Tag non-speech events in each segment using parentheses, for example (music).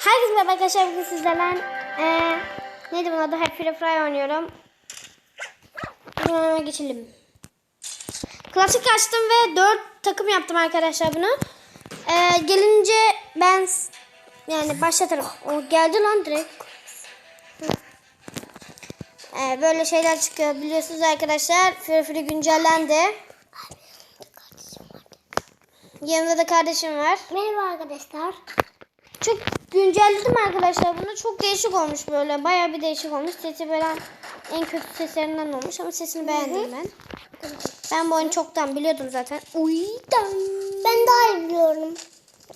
Herkese merhaba arkadaşlar bugün sizlerle eee neydi bunun adı Free Fry oynuyorum. Oynamaya geçelim. Klasik açtım ve 4 takım yaptım arkadaşlar bunu. Eee gelince ben yani başlatırım. O geldi lan direkt. Eee, böyle şeyler çıkıyor biliyorsunuz arkadaşlar. Free Free güncellendi. Yanımda da kardeşim var. Merhaba arkadaşlar. Çok güncelledim arkadaşlar bunu. Çok değişik olmuş böyle. Bayağı bir değişik olmuş. Sesi falan en kötü seslerinden olmuş ama sesini beğendim ben. Ben bu oyunu çoktan biliyordum zaten. Uydan. Ben daha iyi biliyorum.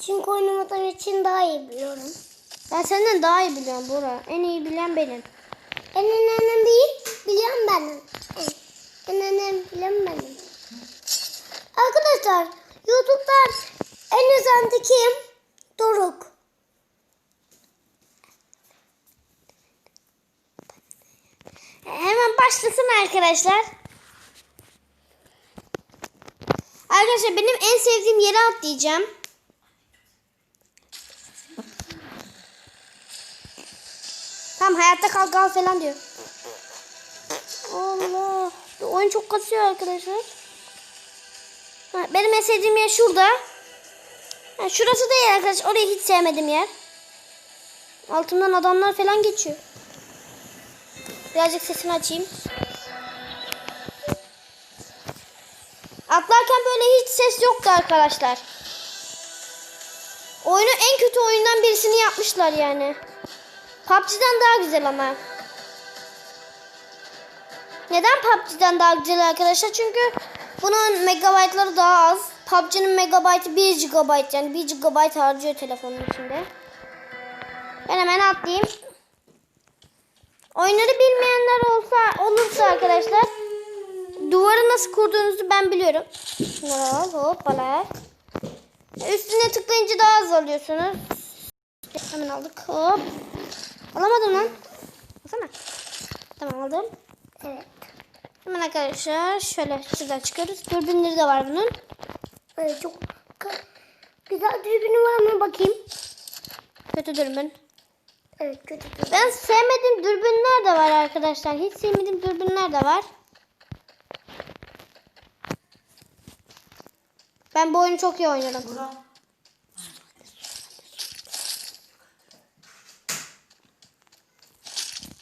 Çünkü oynamadığım için daha iyi biliyorum. Ben senden daha iyi biliyorum Bora. En iyi bilen benim. En önemli bir biliyorum benim. En önemli bilen benim. Arkadaşlar YouTube'dan en üzerinde kim? Doruk. Hemen başlasın arkadaşlar. Arkadaşlar benim en sevdiğim yere atlayacağım. Tamam hayatta kal kal falan diyor. Allah. Oyun çok kasıyor arkadaşlar. Benim en sevdiğim yer şurada. Ha, şurası değil arkadaşlar. Orayı hiç sevmedim yer. Altımdan adamlar falan geçiyor. Birazcık sesini açayım. Atlarken böyle hiç ses yoktu arkadaşlar. Oyunu en kötü oyundan birisini yapmışlar yani. PUBG'den daha güzel ama. Neden PUBG'den daha güzel arkadaşlar? Çünkü bunun megabaytları daha az. PUBG'nin megabaytı 1 GB yani 1 GB harcıyor telefonun içinde. Ben hemen atlayayım. Oyunları bilmeyenler olsa olursa arkadaşlar duvarı nasıl kurduğunuzu ben biliyorum. Al hoppala. Üstüne tıklayınca daha az alıyorsunuz. Hemen aldık hop. Alamadım lan. Alsana. Tamam aldım. Evet. Hemen arkadaşlar şöyle şuradan çıkıyoruz. Dürbünleri de var bunun. Böyle çok güzel dürbünü var mı bakayım? Kötü dürbün. Evet kötü dürbün. Ben sevmediğim dürbünler de var arkadaşlar. Hiç sevmediğim dürbünler de var. Ben bu oyunu çok iyi oynarım.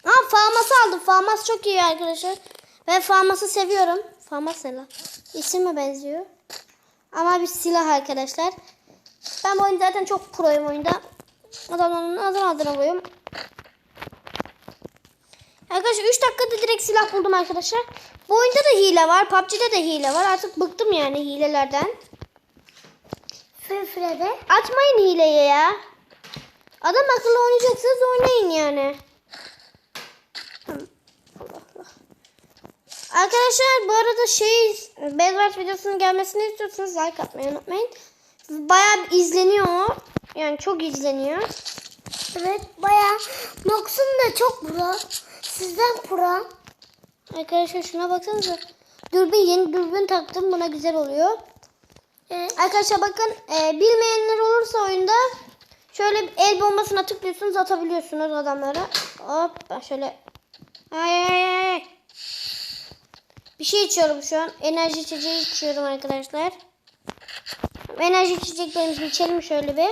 Aa faması aldım. Famas çok iyi arkadaşlar. Ben faması seviyorum. Famas ne lan? İsime benziyor. Ama bir silah arkadaşlar. Ben bu oyunda zaten çok proyum oyunda. Adamların ağzına ağzına vuruyorum. Arkadaşlar 3 dakikada direkt silah buldum arkadaşlar. Bu oyunda da hile var. PUBG'de de hile var. Artık bıktım yani hilelerden. Fırfırede. Açmayın hileyi ya. Adam akıllı oynayacaksınız oynayın yani. Arkadaşlar bu arada şey Bedwars videosunun gelmesini istiyorsanız like atmayı unutmayın. Bayağı izleniyor. Yani çok izleniyor. Evet bayağı. Nox'un da çok pro. Sizden pro. Arkadaşlar şuna baksanıza. Dürbün yeni dürbün taktım. Buna güzel oluyor. Evet. Arkadaşlar bakın e, bilmeyenler olursa oyunda şöyle el bombasına tıklıyorsunuz atabiliyorsunuz adamlara. Hop şöyle. Ay ay ay. Bir şey içiyorum şu an. Enerji içeceği içiyorum arkadaşlar. Enerji içeceklerimizi içelim şöyle bir.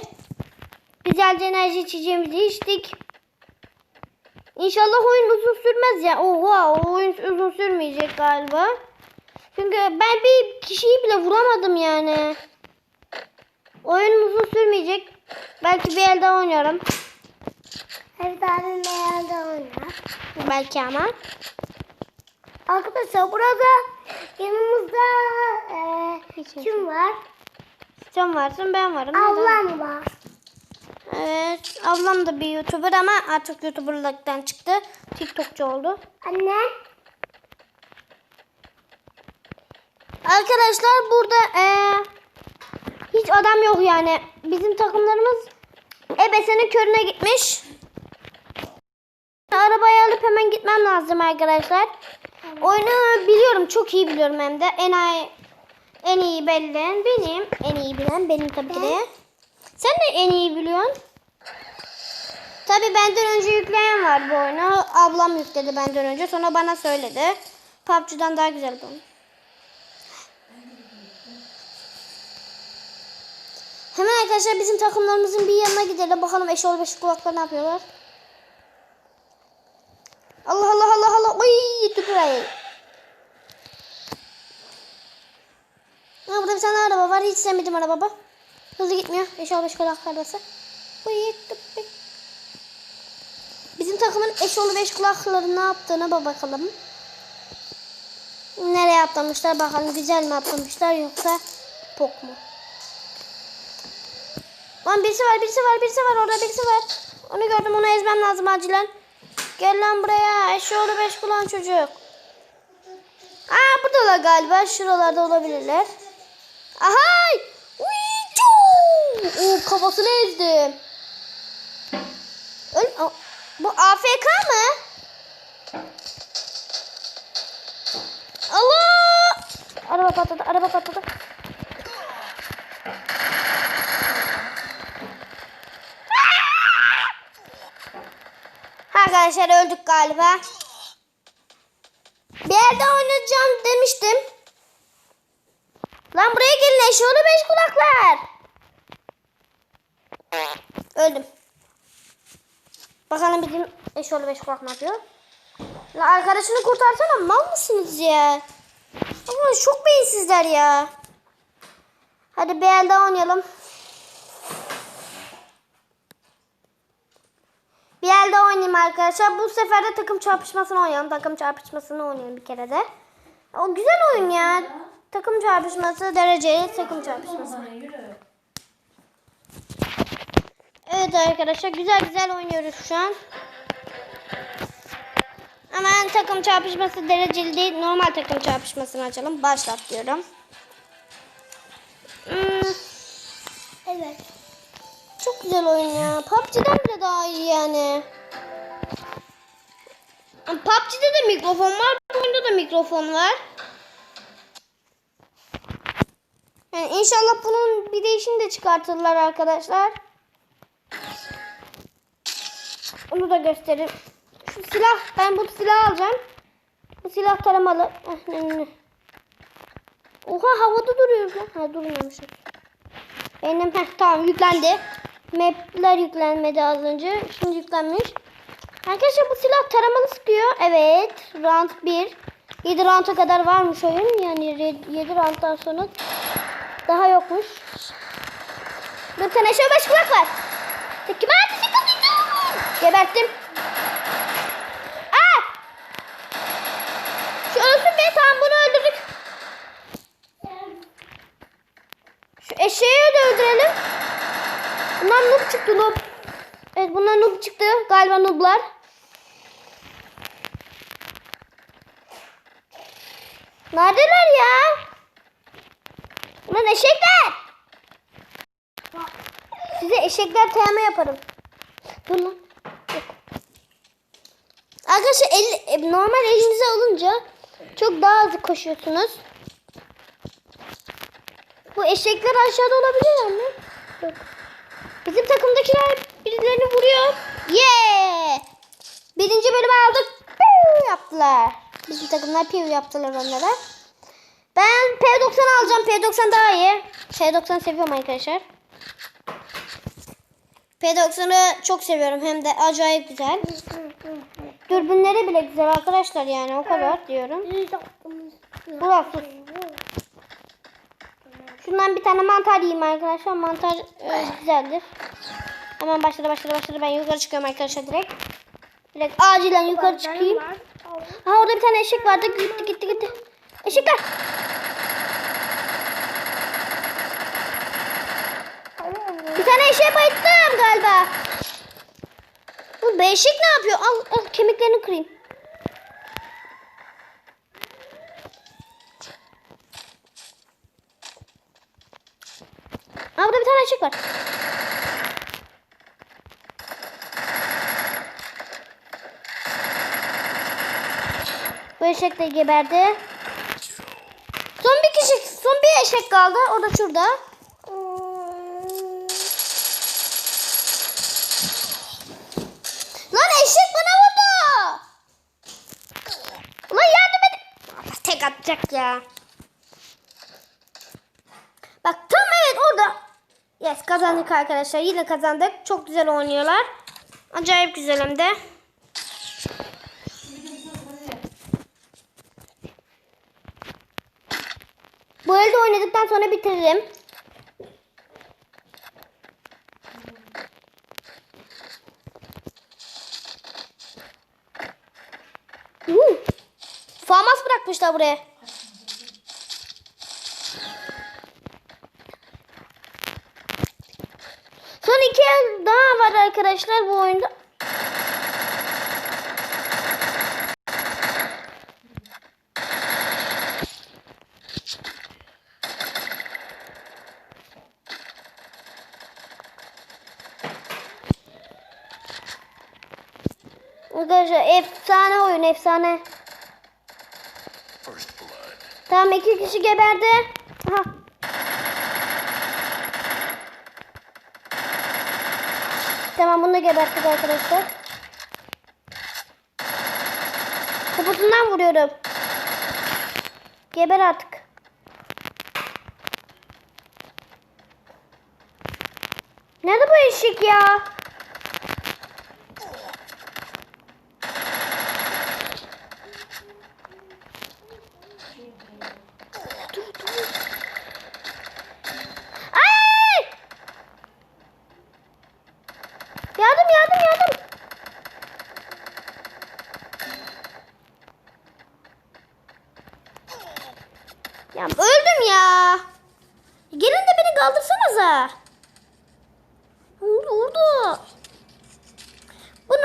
Güzelce enerji içeceğimizi içtik. İnşallah oyun uzun sürmez ya. Oha o oyun uzun sürmeyecek galiba. Çünkü ben bir kişiyi bile vuramadım yani. Oyun uzun sürmeyecek. Belki bir elde oynarım. Her tane beyazda oynar. Belki ama. Arkadaşlar burada yanımızda Hiç kim var? Sen varsın ben varım. Ablam var. Evet. Ablam da bir YouTuber ama artık YouTuber'lıktan çıktı. TikTokçu oldu. Anne. Arkadaşlar burada eee, hiç adam yok yani. Bizim takımlarımız ebesenin körüne gitmiş. Arabayı alıp hemen gitmem lazım arkadaşlar. Oyunu biliyorum. Çok iyi biliyorum hem de. En en iyi bilen benim. En iyi bilen benim tabii ki de. Sen de en iyi biliyorsun. Tabi benden önce yükleyen var bu oyunu. Ablam yükledi benden önce. Sonra bana söyledi. PUBG'dan daha güzel bu. Hemen arkadaşlar bizim takımlarımızın bir yanına gidelim. Bakalım eşol beş kulaklar ne yapıyorlar. Allah Allah Allah Allah. Oy buraya. Ha, burada bir tane araba var. Hiç sevmedim araba. Hızlı gitmiyor. Eşol beş kulak arabası. Oy dur dur. Bizim takımın eşoğlu beş kulakları ne yaptığına bak bakalım. Nereye atlamışlar bakalım. Güzel mi atlamışlar yoksa pok mu? Lan birisi var, birisi var, birisi var. Orada birisi var. Onu gördüm, onu ezmem lazım acilen. Gel lan buraya. Eşoğlu beş kulağın çocuk. Aa buradalar galiba. Şuralarda olabilirler. Ahay! Kafasını ezdim. Öl bu AFK mı? Allah! Araba patladı, araba patladı. Arkadaşlar öldük galiba. Bir yerde oynayacağım demiştim. Lan buraya gelin eşoğlu beş kulaklar. Öldüm. Bakalım bizim eşoğlu beş kulak ne yapıyor? La arkadaşını kurtarsana mal mısınız ya? Ama çok beyinsizler ya. Hadi bir el daha oynayalım. Bir el daha oynayayım arkadaşlar. Bu sefer de takım çarpışmasını oynayalım. Takım çarpışmasını oynayalım bir kere de. O güzel oyun ya. Takım çarpışması, dereceli takım çarpışması. Evet arkadaşlar güzel güzel oynuyoruz şu an. Hemen takım çarpışması dereceli değil normal takım çarpışmasını açalım. Başlat diyorum. Hmm, Evet. çok güzel oyun ya. PUBG'den bile daha iyi yani. PUBG'de de mikrofon var. Bu oyunda da mikrofon var. Yani inşallah bunun bir değişini de çıkartırlar arkadaşlar. Onu da göstereyim. Şu silah, ben bu silahı alacağım. Bu silah taramalı. Ah. Oha havada duruyor. Ha durmuyormuş. Benim heh, tamam yüklendi. Map'ler yüklenmedi az önce. Şimdi yüklenmiş. Arkadaşlar bu silah taramalı sıkıyor. Evet. Round 1. 7 round'a kadar varmış oyun. Yani 7 round'dan sonra daha yokmuş. Bir tane şöyle baş kulak var. Sizi kapayacağım. Geberttim. Aa! Şu ölsün be tamam bunu öldürdük. Şu eşeği de öldürelim. Bunlar noob çıktı noob. Evet bunlar noob çıktı. Galiba nooblar. Neredeler ya? Lan eşekler. Size eşekler tayama yaparım. Dur lan. Arkadaşlar el, e, normal elinize alınca çok daha hızlı koşuyorsunuz. Bu eşekler aşağıda olabilir mi? Yok. Bizim takımdakiler birilerini vuruyor. Yeah! Birinci bölümü aldık. Piu yaptılar. Bizim takımlar piu yaptılar onlara. Ben P90 alacağım. P90 daha iyi. P90 seviyorum arkadaşlar. P90'ı çok seviyorum. Hem de acayip güzel. Dürbünleri bile güzel arkadaşlar yani o kadar diyorum. Burak sus. Şundan bir tane mantar yiyeyim arkadaşlar. Mantar e, güzeldir. Hemen başladı başladı başladı. Ben yukarı çıkıyorum arkadaşlar direkt. Direkt acilen yukarı çıkayım. Ha orada bir tane eşek vardı. Gitti gitti gitti. Eşekler. Bir tane eşeğe bayılttım galiba. Bu beşik ne yapıyor? Al, al kemiklerini kırayım. Aa burada bir tane eşek var. Bu eşek de geberdi. Son bir kişi, son bir eşek kaldı. O da şurada. çıkacak ya. Bak tam evet orada. Kazandık arkadaşlar. Yine kazandık. Çok güzel oynuyorlar. Acayip güzel hem de. Bu elde oynadıktan sonra bitiririm. Uh, Famas bırakmışlar buraya. Son iki el daha var arkadaşlar bu oyunda. Arkadaşlar efsane oyun efsane. Tamam iki kişi geberdi. Aha. Tamam bunu da geberttik arkadaşlar. Kaputundan vuruyorum. Geber artık. Nerede bu eşik ya? Ay! Yardım yardım yardım. Ya öldüm ya. Gelin de beni kaldırsanıza. Vurdu vurdu.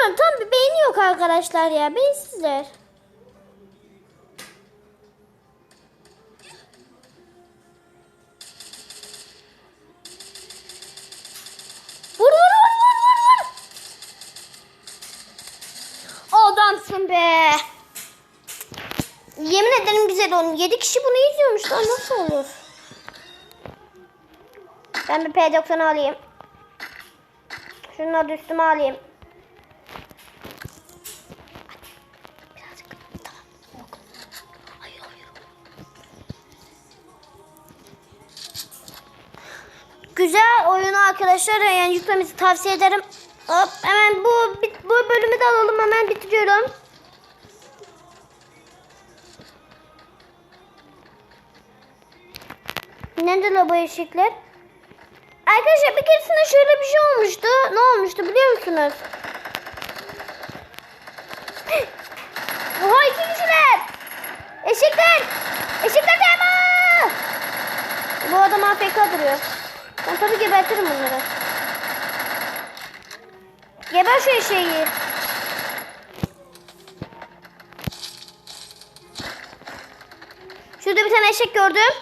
Bunların tam bir beyni yok arkadaşlar ya. Beyinsizler. Vur vur vur vur vur vur. Adamsın be. Yemin ederim güzel oyun. 7 kişi bunu izliyormuş lan nasıl olur? Ben bir P90 alayım. Da üstüme alayım. Güzel oyunu arkadaşlar. Yani yüklemenizi tavsiye ederim. Hop, hemen bu bu bölümü de alalım. Hemen bitiriyorum. Nerede bu eşikler? Arkadaşlar bir keresinde şöyle bir şey olmuştu. Ne olmuştu biliyor musunuz? (laughs) Oha iki kişiler. Eşekler. Eşekler tema. Bu adam AFK duruyor. Ben tabii gebertirim bunları. Geber şu eşeği. Şurada bir tane eşek gördüm.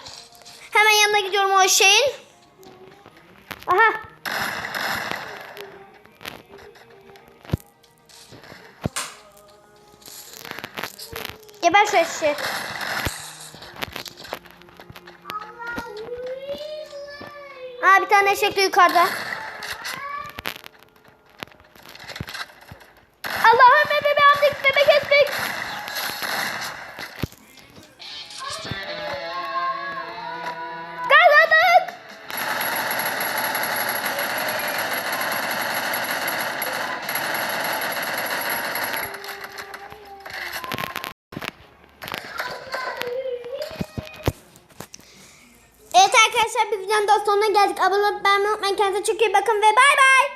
Hemen yanına gidiyorum o eşeğin. Aha. Geber şu eşeği. Ha bir tane eşek de yukarıda. Da sonuna geldik. Abone olup beğenmeyi unutmayın. Kendinize çok iyi bakın ve bay bay.